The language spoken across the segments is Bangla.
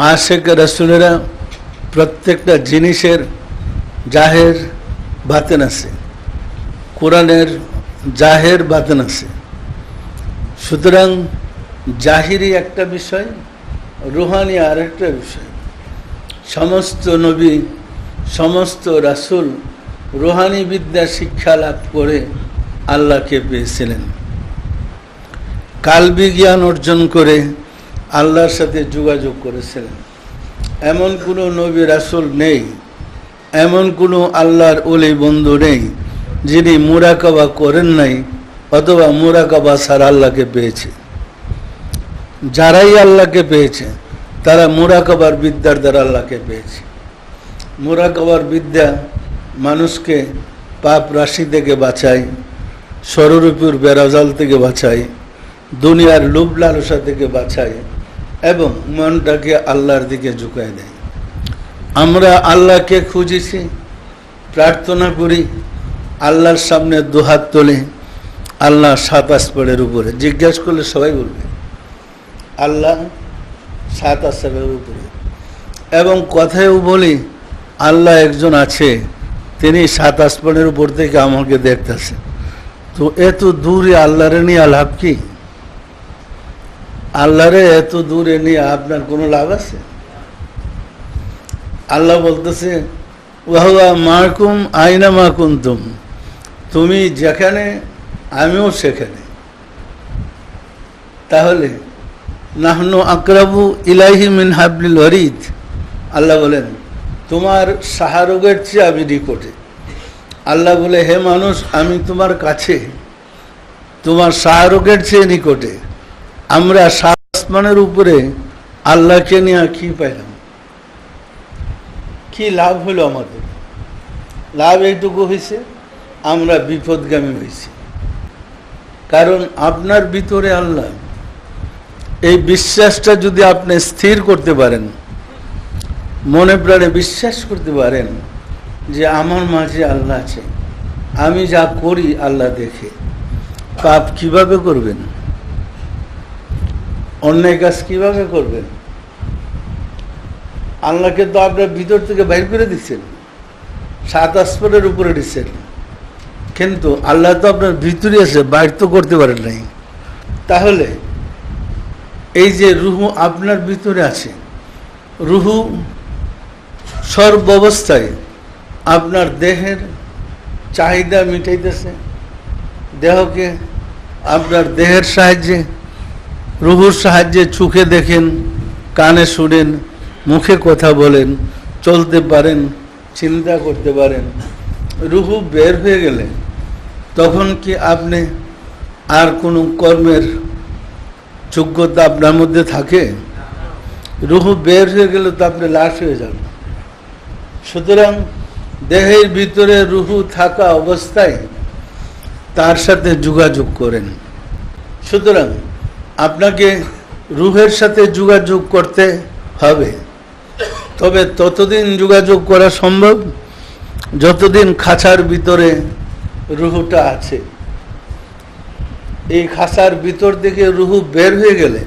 আশেক রাসুলেরা প্রত্যেকটা জিনিসের জাহের বাতেন আছে। কোরআনের জাহের বাতেন আছে। সুতরাং জাহিরি একটা বিষয়, রুহানি আর একটা বিষয়। সমস্ত নবী, সমস্ত রাসূল রুহানি বিদ্যা শিক্ষা লাভ করে আল্লাহকে পেয়েছিলেন। কালবি জ্ঞান অর্জন করে আল্লাহর সাথে যোগাযোগ করেছিলেন। এমন কোনো নবী রাসুল নেই, এমন কোনো আল্লাহর ওলি বন্ধু নেই, যিনি মুরাকাবা করেন নাই অথবা মুরাকাবা সার আল্লাহকে পেয়েছে। যারাই আল্লাহকে পেয়েছে, তারা মুরাকাবার বিদ্যার দ্বারা আল্লাহকে পেয়েছে। মুরাকাবার বিদ্যা মানুষকে পাপ রাশি থেকে বাঁচায় সররূপুর বেড়াজাল থেকে বাঁচায়, দুনিয়ার লোভ লালসা থেকে বাঁচায় এবং মনটাকে আল্লাহর দিকে ঝুঁকায় দেয়। আমরা আল্লাহকে খুঁজেছি, প্রার্থনা করি, আল্লাহর সামনে দুহাত তোলে, আল্লাহ সাত আসপাড়ের উপরে। জিজ্ঞেস করলে সবাই বলবে, আল্লাহ সাত আসপাড়ের উপরে। এবং কথায়ও বলি, আল্লাহ একজন আছে, তিনি সাত আসমানের উপর থেকে আমাকে দেখতেছে। তো এত দূরে আল্লাহরে নিয়ে লাভ কি? আল্লাহরে এত দূরে নিয়ে আপনার কোনো লাভ আছে? আল্লাহ বলতেছে, ওয়াহুয়া মাকুম আইনা মাকুম তুম যেখানে, আমিও সেখানে। তাহলে, নাহনু আকরাবু ইলাহি মিন হাবলিল ওয়ারিদ। আল্লাহ বলেন, তোমার সাহারোগের চেয়ে আমি নিকটে। আল্লাহ বলে, হে মানুষ, আমি তোমার কাছে, তোমার শাহরুখের চেয়ে নিকটে। আমরা সাত উপরে আল্লাহকে নিয়ে কি পাইলাম? কি লাভ হলো আমাদের? লাভ এইটুকু হয়েছে আমরা বিপদগামী হয়েছি কারণ আপনার ভিতরে আল্লাহ, এই বিশ্বাসটা যদি আপনি স্থির করতে পারেন, মনে প্রাণে বিশ্বাস করতে পারেন যে আমার মাঝে আল্লাহ আছে, আমি যা করি আল্লাহ দেখে, পাপ কীভাবে করবেন? অন্যায় কাজ কীভাবে করবেন? আল্লাহকে তো আপনার ভিতর থেকে বাইর করে দিচ্ছেন। সাত আসমানের উপরে দিচ্ছেন। কিন্তু আল্লাহ তো আপনার ভিতরে আছে বাইর তো করতে পারেন নাই। তাহলে এই যে রুহু আপনার ভিতরে আছে, রুহু সর্বাবস্থায় আপনার দেহের চাহিদা মিটাইতেছে। দেহকে আপনার দেহের সাহায্যে রুহুর সাহায্যে চোখে দেখেন, কানে শুনেন, মুখে কথা বলেন, চলতে পারেন, চিন্তা করতে পারেন। রুহু বের হয়ে গেলে তখন কি আপনি আর কোনো কর্মের যোগ্যতা আপনার মধ্যে থাকে? রুহু বের হয়ে গেলে তো আপনি লাশ হয়ে যাবেন সুতরাং দেহের ভিতরে রুহু থাকা অবস্থায় তার সাথে যোগাযোগ করেন। সুতরাং আপনাকে রুহের সাথে যোগাযোগ করতে হবে। তবে ততদিন যোগাযোগ করা সম্ভব যতদিন খাঁচার ভিতরে রুহুটা আছে। এই খাঁচার ভিতর থেকে রুহু বের হয়ে গেলে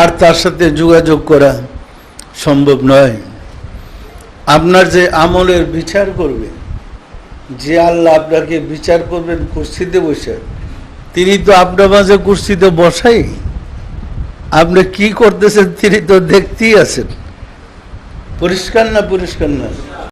আর তার সাথে যোগাযোগ করা সম্ভব নয়। আপনার যে আমলের বিচার করবে, যে আল্লাহ আপনাকে বিচার করবেন, কুর্সিতে বসে তিনি তো আপনার মাঝে কুর্সিতে বসাই। আপনি কি করতেছেন তিনি তো দেখতেই আছেন। পরিষ্কার না পরিষ্কার না?